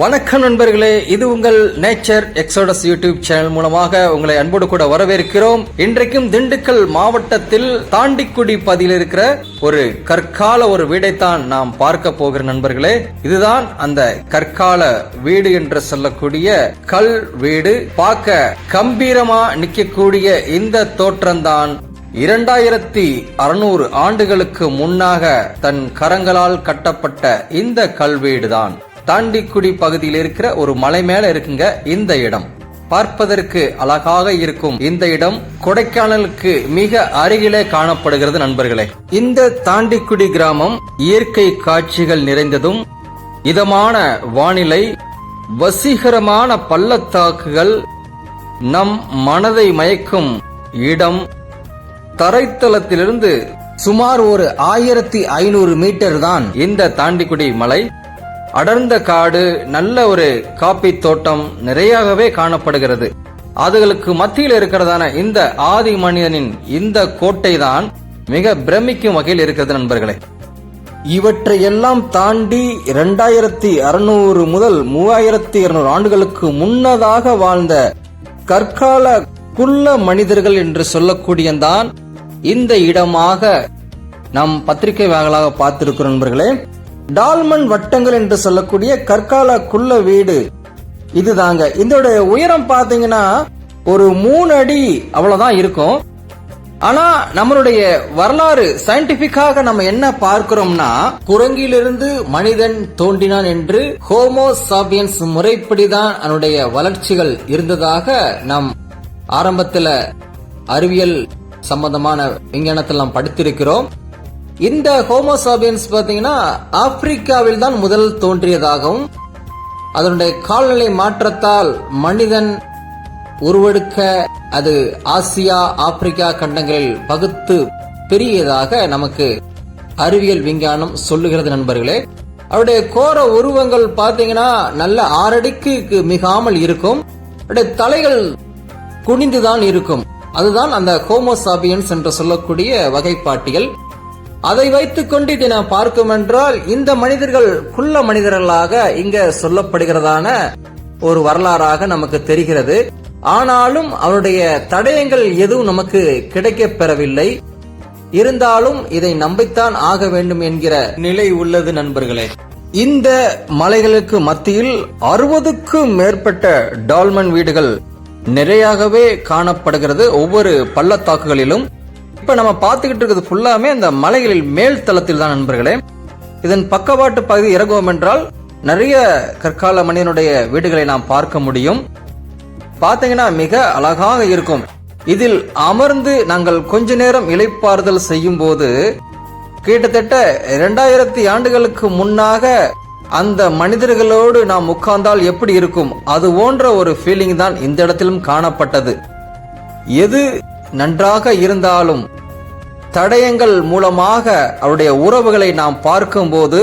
வணக்கம் நண்பர்களே இது உங்கள் நேச்சர் எக்ஸோடஸ் யூடியூப் சேனல் மூலமாக உங்களை அன்போடு கூட வரவேற்கிறோம். இன்றைக்கும் திண்டுக்கல் மாவட்டத்தில் தாண்டிக்குடி பதியில் இருக்கிற ஒரு கற்கால ஒரு வீடைத்தான் நாம் பார்க்க போகிற நண்பர்களே. இதுதான் அந்த கற்கால வீடு என்று சொல்லக்கூடிய கல் வீடு. பார்க்க கம்பீரமா நிற்கக்கூடிய இந்த தோற்றம்தான் இரண்டாயிரத்தி அறுநூறு ஆண்டுகளுக்கு முன்னாக தன் கரங்களால் கட்டப்பட்ட இந்த கல்வீடுதான் தாண்டிக்குடி பகுதியில் இருக்கிற ஒரு மலை மேல இருக்குங்க இந்த இடம். பார்ப்பதற்கு அழகாக இருக்கும் இந்த இடம் கொடைக்கானலுக்கு மிக அருகிலே காணப்படுகிறது நண்பர்களே. இந்த தாண்டிக்குடி கிராமம் இயற்கை காட்சிகள் நிறைந்ததும் இதமான வானிலை வசீகரமான பள்ளத்தாக்குகள் நம் மனதை மயக்கும் இடம். தரைத்தளத்திலிருந்து சுமார் ஒரு ஆயிரத்தி ஐநூறு மீட்டர் தான் இந்த தாண்டிக்குடி மலை. அடர்ந்த காடு நல்ல ஒரு காப்பி தோட்டம் நிறையவே காணப்படுகிறது. அதுகளுக்கு மத்தியில் இருக்கிறதான இந்த ஆதி மனிதனின் இந்த கோட்டை தான் மிக பிரமிக்கும் வகையில் இருக்கிறது நண்பர்களே. இவற்றையெல்லாம் தாண்டி இரண்டாயிரத்தி அறுநூறு முதல் மூவாயிரத்தி இருநூறு ஆண்டுகளுக்கு முன்னதாக வாழ்ந்த கற்கால குள்ள மனிதர்கள் என்று சொல்லக்கூடியதான் இந்த இடமாக நம் பத்திரிகை வாகலாக பார்த்திருக்கிறோம் நண்பர்களே. டால்மன் வட்டங்கள் என்று சொல்லக்கூடிய கற்கால குள்ள வீடு. இதுதாங்க. இதோட உயரம் பாத்தீங்கன்னா ஒரு மூணு அடி அவ்வளவுதான் இருக்கும். ஆனா நம்மளுடைய வரலாறு சயின்டிபிக்காக நம்ம என்ன பார்க்கிறோம்னா குரங்கிலிருந்து மனிதன் தோன்றினான் என்று ஹோமோ சாபியன்ஸ் முறைப்படிதான் அதனுடைய வளர்ச்சிகள் இருந்ததாக நாம் ஆரம்பத்துல அறிவியல் சம்பந்தமான விஞ்ஞானத்தில் நாம் படித்திருக்கிறோம். இந்த ஹோமோசாபியன்ஸ் பார்த்தீங்கன்னா ஆப்பிரிக்காவில் தான் முதல் தோன்றியதாகவும் அதனுடைய கால்நிலை மாற்றத்தால் மனிதன் உருவெடுக்க அது ஆசியா ஆப்பிரிக்கா கண்டங்களில் பகுத்து பெரியதாக நமக்கு அறிவியல் விஞ்ஞானம் சொல்லுகிறது நண்பர்களே. அவருடைய கோர உருவங்கள் பாத்தீங்கன்னா நல்ல ஆறடிக்கு மிகாமல் இருக்கும். அவருடைய தலைகள் குனிந்துதான் இருக்கும். அதுதான் அந்த ஹோமோசாபியன்ஸ் என்று சொல்லக்கூடிய வகைப்பாட்டியல். அதை வைத்துக் கொண்டு இதை நாம் பார்க்கும் என்றால் இந்த மனிதர்கள் குள்ள மனிதர்களாக இங்க சொல்லப்படுகிறதான ஒரு வரலாறாக நமக்கு தெரிகிறது. ஆனாலும் அவருடைய தடயங்கள் எதுவும் நமக்கு கிடைக்கப் பெறவில்லை. இருந்தாலும் இதை நம்பித்தான் ஆக வேண்டும் என்கிற நிலை உள்ளது நண்பர்களே. இந்த மலைகளுக்கு மத்தியில் அறுபதுக்கும் மேற்பட்ட டால்மன் வீடுகள் நிறையாகவே காணப்படுகிறது. ஒவ்வொரு பள்ளத்தாக்குகளிலும் இப்ப நம்ம பார்த்துக்கிட்டு இருக்கிறது ஃபுல்லாமே அந்த மலைகளில் மேல் தளத்தில் தான் நண்பர்களே. இதன் பக்கவாட்டு பகுதி இறங்குவோம் என்றால் நிறைய கற்கால மனிதனுடைய வீடுகளை நாம் பார்க்க முடியும். பார்த்தீங்கன்னா மிக அழகாக இருக்கும். இதில் அமர்ந்து நாங்கள் கொஞ்ச நேரம் இலைப்பாறுதல் செய்யும் போது கிட்டத்தட்ட இரண்டாயிரத்தி ஆண்டுகளுக்கு முன்னாக அந்த மனிதர்களோடு நாம் உட்கார்ந்தால் எப்படி இருக்கும்? அது போன்ற ஒரு ஃபீலிங் தான் இந்த இடத்திலும் காணப்பட்டது. எது நன்றாக இருந்தாலும் தடயங்கள் மூலமாக அவருடைய உறவுகளை நாம் பார்க்கும்போது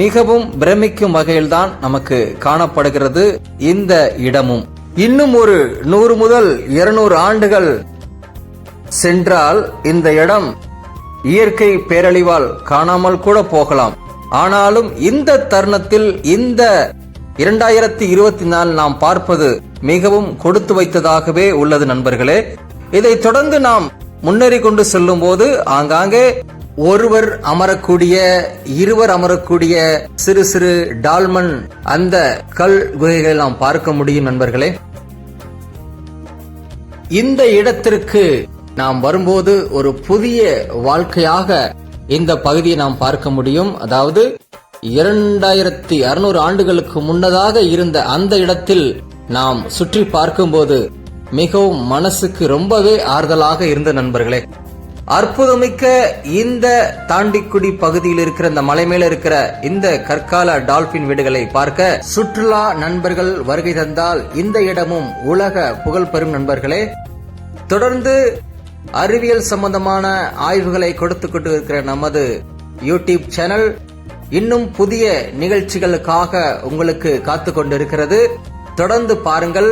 மிகவும் பிரமிக்கும் வகையில்தான் நமக்கு காணப்படுகிறது இந்த இடமும். இன்னும் ஒரு நூறு முதல் இருநூறு ஆண்டுகள் சென்றால் இந்த இடம் இயற்கை பேரழிவால் காணாமல் கூட போகலாம். ஆனாலும் இந்த தருணத்தில் இந்த இரண்டாயிரத்தி இருபத்தி நாலு நாம் பார்ப்பது மிகவும் கொடுத்து வைத்ததாகவே உள்ளது நண்பர்களே. இதை தொடர்ந்து நாம் முன்னேறி கொண்டு செல்லும் போது ஆங்காங்கே ஒருவர் அமரக்கூடிய இருவர் அமரக்கூடிய சிறு சிறு டால்மன் அந்த கல் குகைகளை நாம் பார்க்க முடியும் நண்பர்களே. இந்த இடத்திற்கு நாம் வரும்போது ஒரு புதிய வாழ்க்கையாக இந்த பகுதியை நாம் பார்க்க முடியும். அதாவது இரண்டாயிரத்தி அறுநூறு ஆண்டுகளுக்கு முன்னதாக இருந்த அந்த இடத்தில் நாம் சுற்றி பார்க்கும்போது மிகவும் மனசுக்கு ரொம்பவே ஆறுதலாக இருந்த நண்பர்களே அற்புதமிக்க இந்த தாண்டிக்குடி பகுதியில் இருக்கிற இந்த மலை மேல இருக்கிற இந்த கற்கால டால்பின் வீடுகளை பார்க்க சுற்றுலா நண்பர்கள் வருகை தந்தால் இந்த இடமும் உலக புகழ் பெறும் நண்பர்களே. தொடர்ந்து அறிவியல் சம்பந்தமான ஆய்வுகளை கொடுத்து கொண்டு இருக்கிற நமது யூடியூப் சேனல் இன்னும் புதிய நிகழ்ச்சிகளுக்காக உங்களுக்கு காத்து கொண்டிருக்கிறது. தொடர்ந்து பாருங்கள்.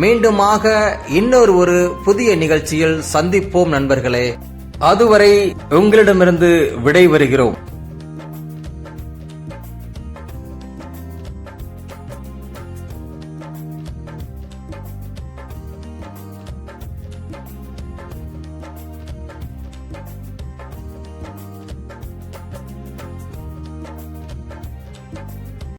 மீண்டுமாக இன்னொரு ஒரு புதிய நிகழ்ச்சியில் சந்திப்போம் நண்பர்களே. அதுவரை உங்களிடமிருந்து விடை வருகிறோம்